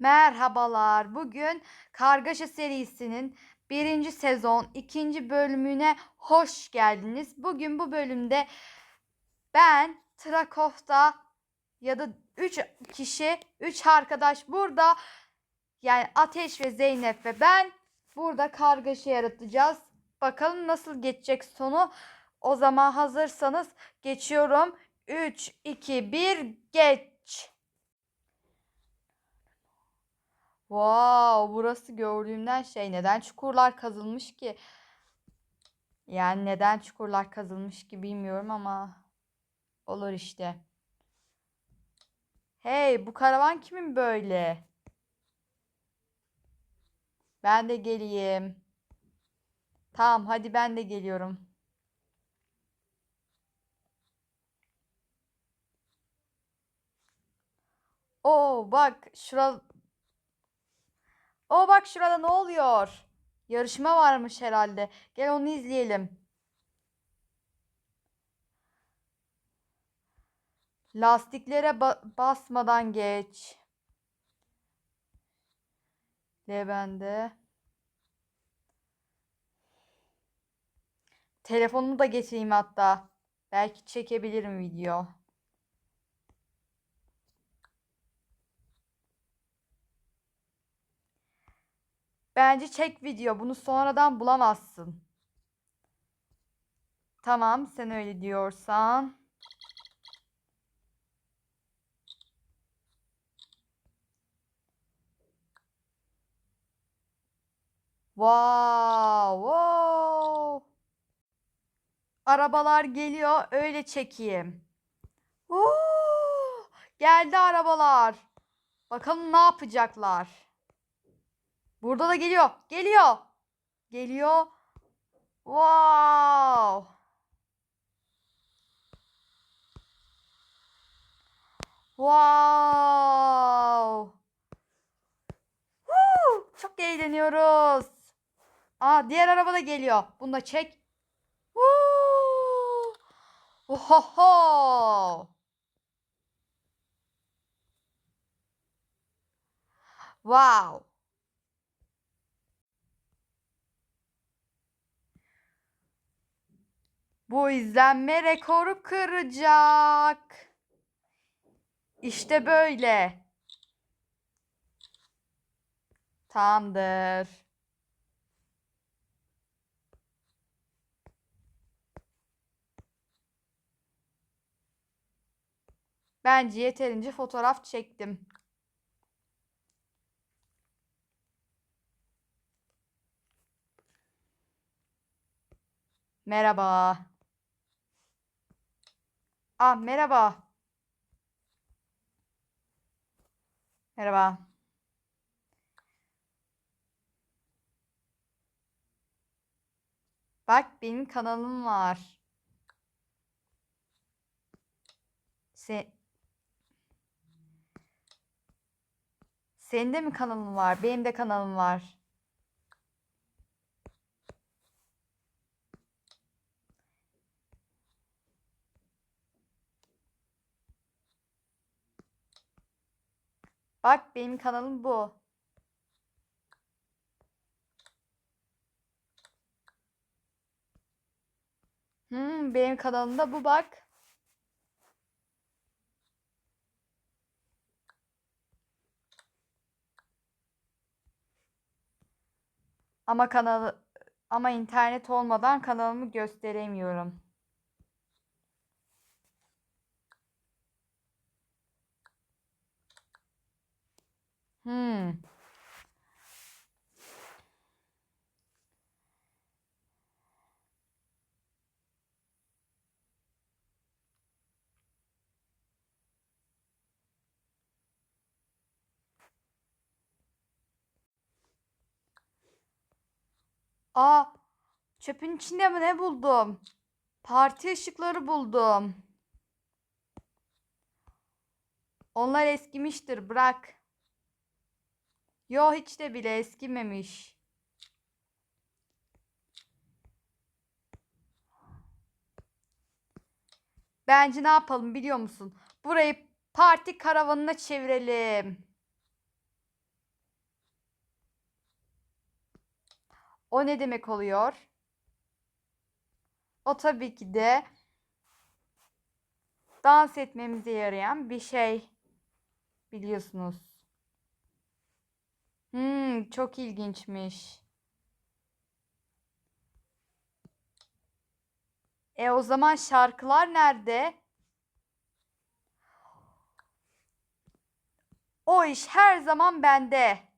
Merhabalar. Bugün Kargaşa serisinin birinci sezon ikinci bölümüne hoş geldiniz. Bugün bu bölümde ben Trakof'ta ya da 3 kişi, 3 arkadaş burada yani Ateş ve Zeynep ve ben burada kargaşa yaratacağız. Bakalım nasıl geçecek sonu. O zaman hazırsanız geçiyorum. 3, 2, 1 geç. Wow, burası gördüğümden şey neden çukurlar kazılmış ki? Yani neden çukurlar kazılmış ki bilmiyorum ama olur işte. Hey, bu karavan kimin böyle? Ben de geleyim. Tamam, hadi ben de geliyorum. Oo, bak şura Oo bak şurada ne oluyor? Yarışma varmış herhalde. Gel onu izleyelim. Lastiklere ba- basmadan geç. Le bende. Telefonumu da getireyim hatta. Belki çekebilirim video. Bence çek video. Bunu sonradan bulamazsın. Tamam, sen öyle diyorsan. Wow, wow. Arabalar geliyor, öyle çekeyim. Oo, geldi arabalar. Bakalım ne yapacaklar. Burada da geliyor. Geliyor. Geliyor. Wow. Wow. Woo, çok eğleniyoruz. Aa, diğer araba da geliyor. Bunu da çek. Woo. Ohoho. Wow. Bu izlenme rekoru kıracak. İşte böyle. Tamamdır. Bence yeterince fotoğraf çektim. Merhaba. Ah merhaba. Merhaba. Bak benim kanalım var. Se Senin de mi kanalın var? Benim de kanalım var. Bak benim kanalım bu. Hmm, benim kanalımda bu bak. Ama kanalı ama internet olmadan kanalımı gösteremiyorum. Hmm. Aa, çöpün içinde mi ne buldum? Parti ışıkları buldum. Onlar eskimiştir, bırak. Yo hiç de bile eskimemiş. Bence ne yapalım biliyor musun? Burayı parti karavanına çevirelim. O ne demek oluyor? O tabii ki de dans etmemize yarayan bir şey biliyorsunuz. Hmm, çok ilginçmiş. E o zaman şarkılar nerede? O iş her zaman bende.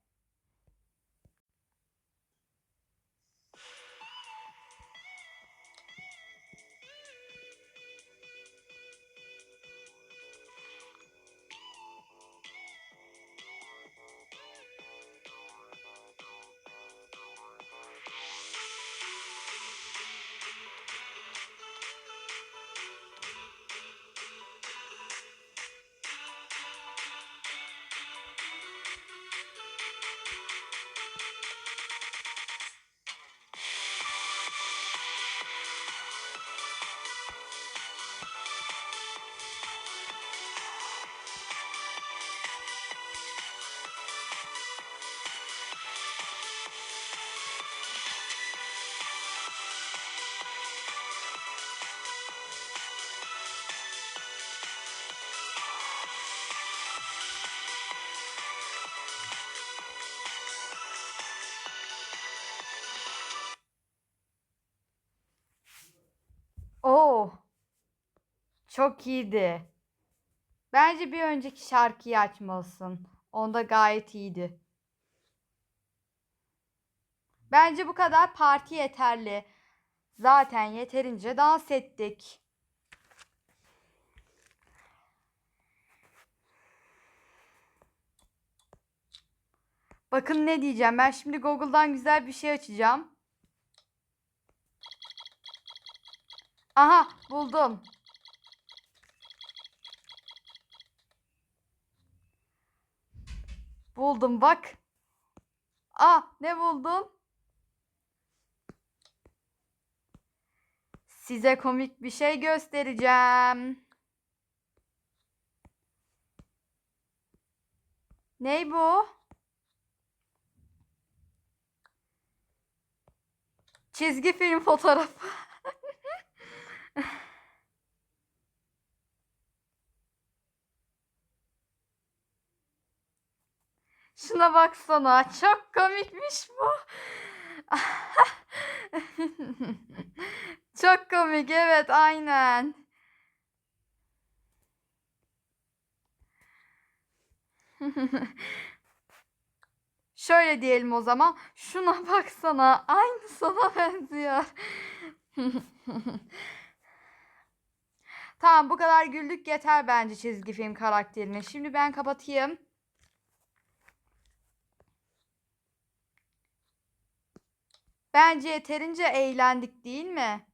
Çok iyiydi. Bence bir önceki şarkıyı açmalısın. Onda gayet iyiydi. Bence bu kadar parti yeterli. Zaten yeterince dans ettik. Bakın ne diyeceğim. Ben şimdi Google'dan güzel bir şey açacağım. Aha buldum. Buldum bak. Ah ne buldum? Size komik bir şey göstereceğim. Ney bu? Çizgi film fotoğrafı. Şuna baksana. Çok komikmiş bu. Çok komik. Evet, aynen. Şöyle diyelim o zaman. Şuna baksana. Aynı sana benziyor. Tamam bu kadar güldük yeter bence çizgi film karakterine. Şimdi ben kapatayım. Bence yeterince eğlendik değil mi?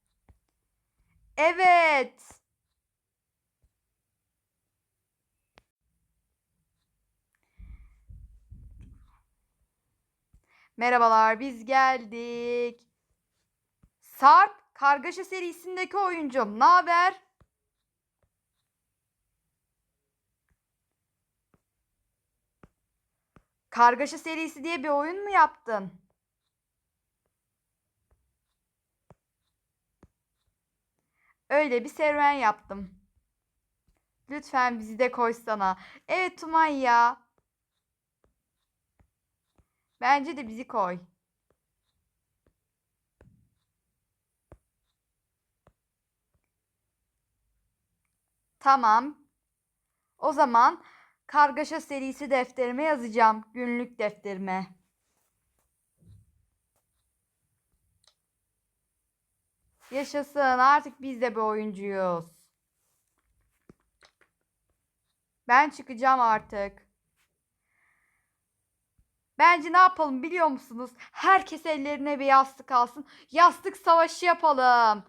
Evet. Merhabalar, biz geldik. Sarp, Kargaşa serisindeki oyuncum. Ne haber? Kargaşa serisi diye bir oyun mu yaptın? Öyle bir serüven yaptım. Lütfen bizi de koysana. Evet Tumay ya. Bence de bizi koy. Tamam. O zaman kargaşa serisi defterime yazacağım. Günlük defterime. Yaşasın artık biz de bir oyuncuyuz. Ben çıkacağım artık. Bence ne yapalım biliyor musunuz? Herkes ellerine bir yastık alsın. Yastık savaşı yapalım.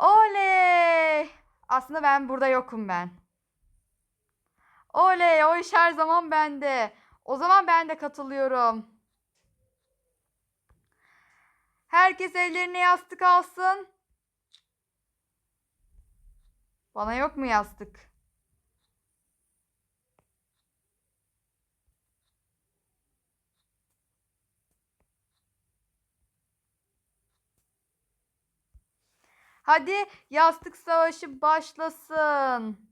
Oley! Aslında ben burada yokum ben. Oley! O iş her zaman bende. O zaman ben de katılıyorum. Herkes ellerine yastık alsın. Bana yok mu yastık? Hadi yastık savaşı başlasın.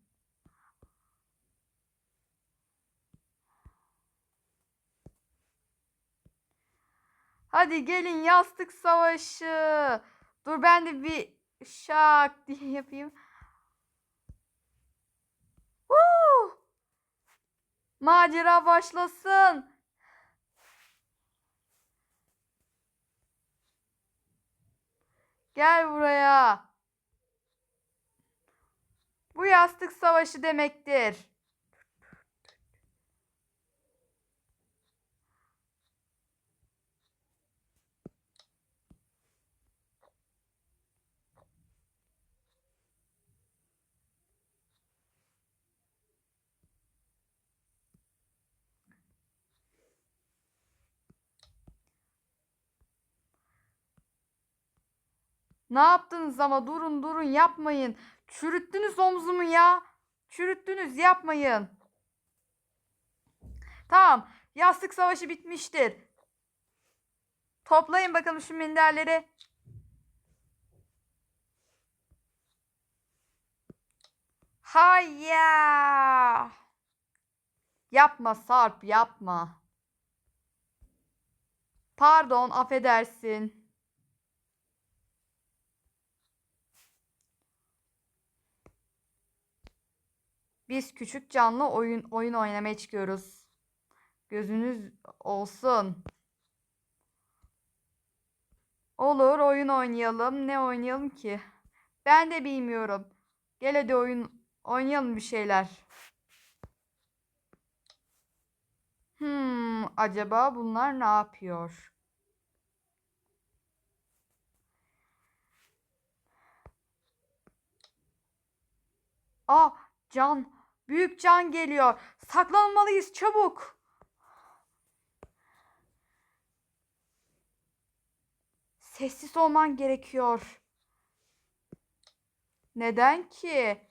Hadi gelin yastık savaşı. Dur ben de bir şak diye yapayım. Woo! Macera başlasın. Gel buraya. Bu yastık savaşı demektir. Ne yaptınız ama durun durun yapmayın. Çürüttünüz omzumu ya. Çürüttünüz yapmayın. Tamam. Yastık savaşı bitmiştir. Toplayın bakalım şu minderleri. Hayya. Yapma Sarp yapma. Pardon affedersin. Biz küçük canlı oyun oyun oynamaya çıkıyoruz. Gözünüz olsun. Olur oyun oynayalım. Ne oynayalım ki? Ben de bilmiyorum. Gel hadi oyun oynayalım bir şeyler. Hmm, acaba bunlar ne yapıyor? Aa, can. Büyük can geliyor. Saklanmalıyız çabuk. Sessiz olman gerekiyor. Neden ki?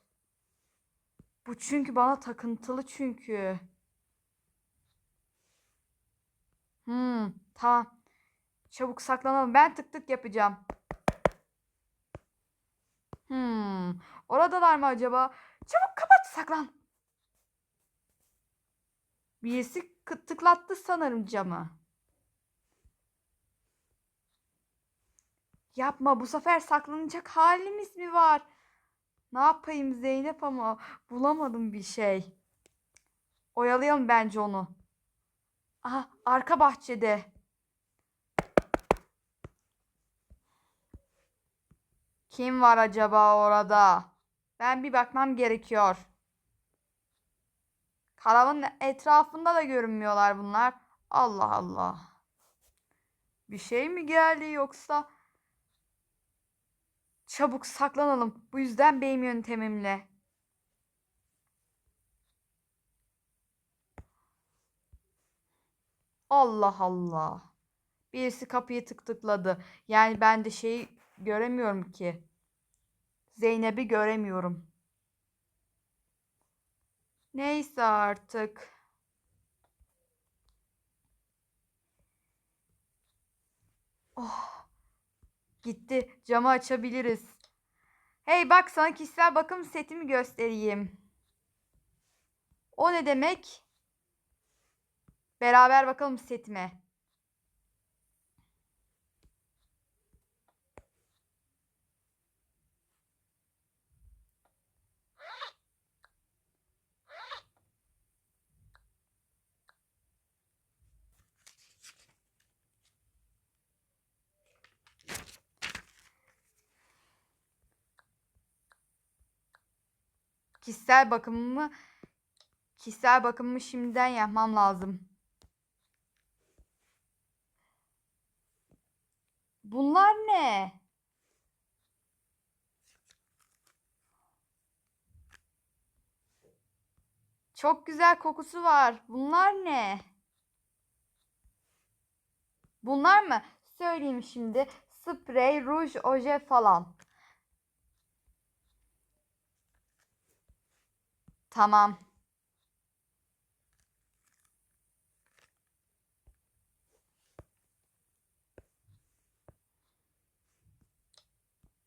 Bu çünkü bana takıntılı çünkü. Hmm, tamam. Çabuk saklanalım. Ben tık tık yapacağım. Hmm, oradalar mı acaba? Çabuk kapat saklan. Birisi tıklattı sanırım camı. Yapma bu sefer saklanacak halimiz mi var? Ne yapayım Zeynep ama bulamadım bir şey. Oyalayalım bence onu. Aha arka bahçede. Kim var acaba orada? Ben bir bakmam gerekiyor. Karavanın etrafında da görünmüyorlar bunlar. Allah Allah. Bir şey mi geldi yoksa? Çabuk saklanalım. Bu yüzden benim yöntemimle. Allah Allah. Birisi kapıyı tık tıkladı. Yani ben de şeyi göremiyorum ki. Zeynep'i göremiyorum. Neyse artık. Oh. Gitti. Camı açabiliriz. Hey bak sana kişisel bakım setimi göstereyim. O ne demek? Beraber bakalım setime. Kişisel bakımımı kişisel bakımımı şimdiden yapmam lazım. Bunlar ne? Çok güzel kokusu var. Bunlar ne? Bunlar mı? Söyleyeyim şimdi. Sprey, ruj, oje falan. Tamam.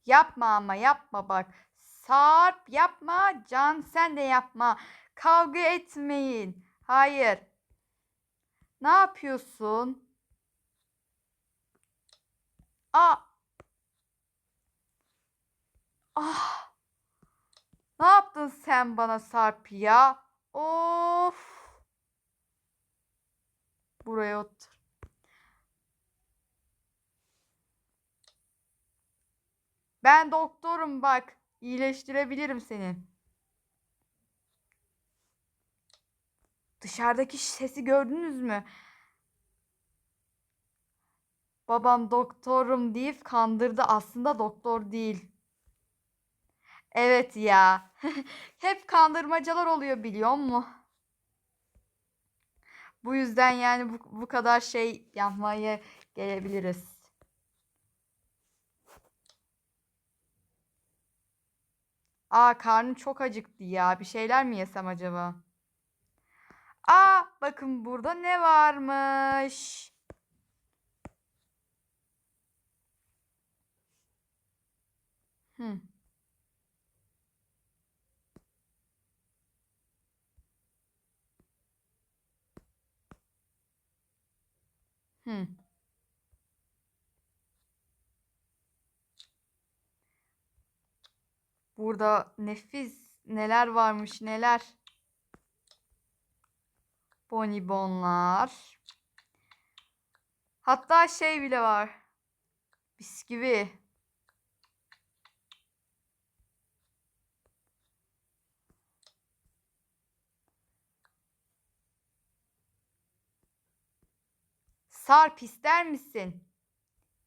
Yapma ama yapma bak. Sarp yapma. Can sen de yapma. Kavga etmeyin. Hayır. Ne yapıyorsun? Aa. Ah. Ne yaptın sen bana Sarp ya? Of. Buraya otur. Ben doktorum bak. İyileştirebilirim seni. Dışarıdaki sesi gördünüz mü? Babam doktorum deyip kandırdı. Aslında doktor değil. Evet ya. Hep kandırmacalar oluyor biliyor musun? Bu yüzden yani bu, bu kadar şey yapmaya gelebiliriz. Aa karnım çok acıktı ya. Bir şeyler mi yesem acaba? Aa bakın burada ne varmış? Hmm. Burada nefis neler varmış neler. Bonibonlar. Hatta şey bile var. Bisküvi. Sarp ister misin?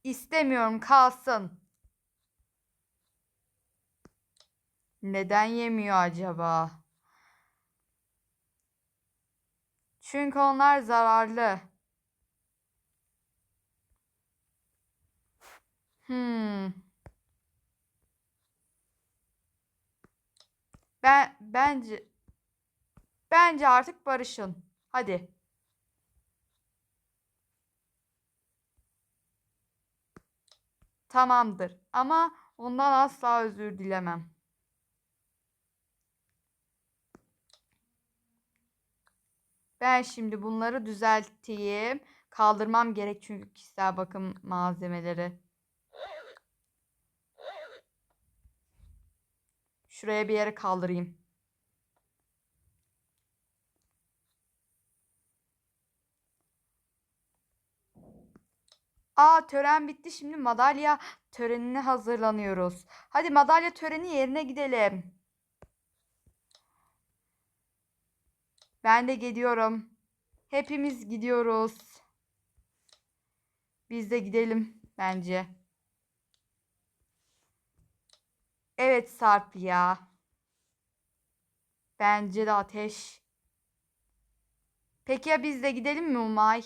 İstemiyorum kalsın. Neden yemiyor acaba? Çünkü onlar zararlı. Hmm. Ben bence bence artık barışın. Hadi. Tamamdır ama ondan asla özür dilemem. Ben şimdi bunları düzelteyim. Kaldırmam gerek çünkü kişisel bakım malzemeleri. Şuraya bir yere kaldırayım. Aa tören bitti. Şimdi madalya törenine hazırlanıyoruz. Hadi madalya töreni yerine gidelim. Ben de gidiyorum. Hepimiz gidiyoruz. Biz de gidelim bence. Evet Sarp ya. Bence de ateş. Peki ya biz de gidelim mi Umay?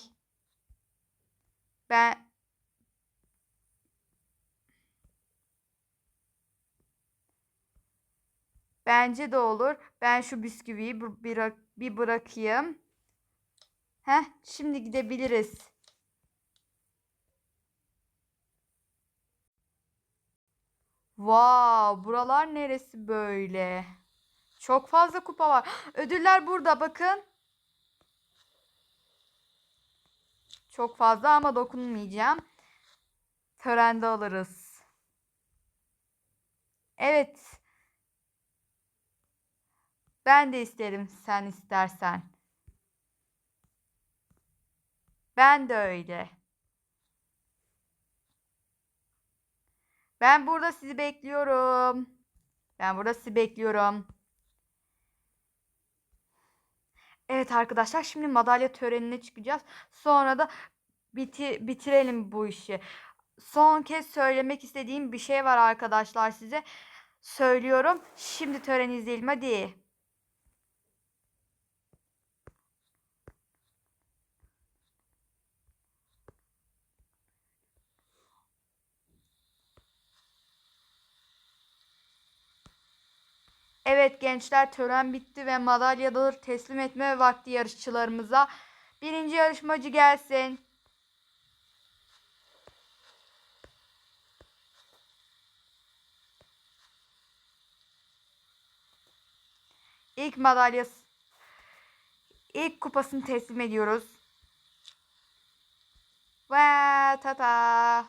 Ben Bence de olur. Ben şu bisküviyi bir, bırakayım. Heh, şimdi gidebiliriz. Wow, buralar neresi böyle? Çok fazla kupa var. Ödüller burada bakın. Çok fazla ama dokunmayacağım. Törende alırız. Evet. Ben de isterim sen istersen. Ben de öyle. Ben burada sizi bekliyorum. Ben burada sizi bekliyorum. Evet arkadaşlar şimdi madalya törenine çıkacağız. Sonra da biti bitirelim bu işi. Son kez söylemek istediğim bir şey var arkadaşlar size. Söylüyorum. Şimdi tören izleyelim hadi. Evet gençler tören bitti ve madalyaları teslim etme vakti yarışçılarımıza. Birinci yarışmacı gelsin. İlk madalyası ilk kupasını teslim ediyoruz. Ve tata.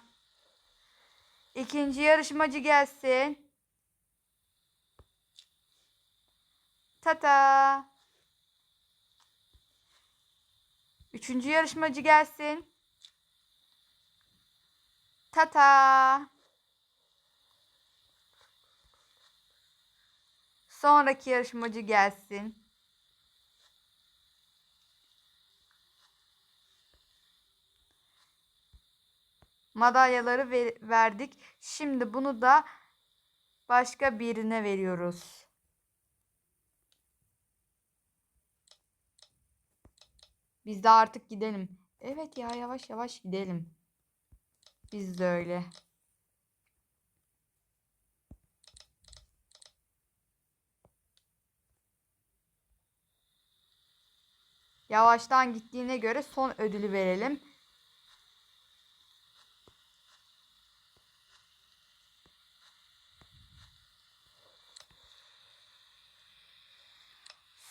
İkinci yarışmacı gelsin. Tata. Üçüncü yarışmacı gelsin. Tata. Sonraki yarışmacı gelsin. Madalyaları ver- verdik. Şimdi bunu da başka birine veriyoruz. Biz de artık gidelim. Evet ya yavaş yavaş gidelim. Biz de öyle. Yavaştan gittiğine göre son ödülü verelim.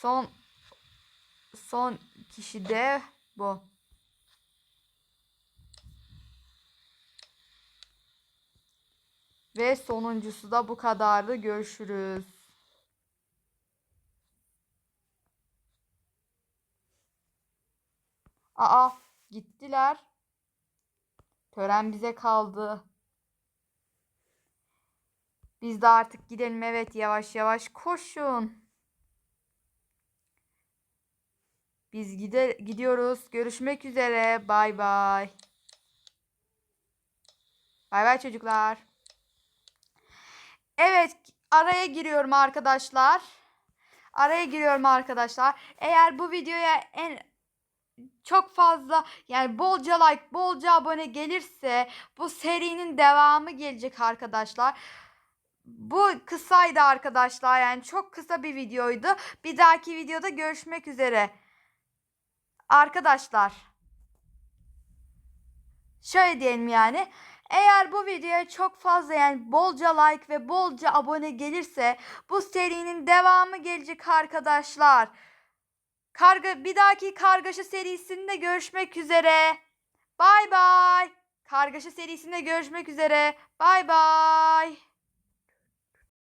Son son kişi de bu. Ve sonuncusu da bu kadardı. Görüşürüz. Aa, gittiler. Tören bize kaldı. Biz de artık gidelim. Evet, yavaş yavaş koşun. Biz gide gidiyoruz. Görüşmek üzere. Bay bay. Bay bay çocuklar. Evet, araya giriyorum arkadaşlar. Araya giriyorum arkadaşlar. Eğer bu videoya en çok fazla yani bolca like, bolca abone gelirse bu serinin devamı gelecek arkadaşlar. Bu kısaydı arkadaşlar yani çok kısa bir videoydu. Bir dahaki videoda görüşmek üzere. Arkadaşlar. Şöyle diyelim yani. Eğer bu videoya çok fazla yani bolca like ve bolca abone gelirse bu serinin devamı gelecek arkadaşlar. Karga bir dahaki kargaşa serisinde görüşmek üzere. Bay bay. Kargaşa serisinde görüşmek üzere. Bay bay.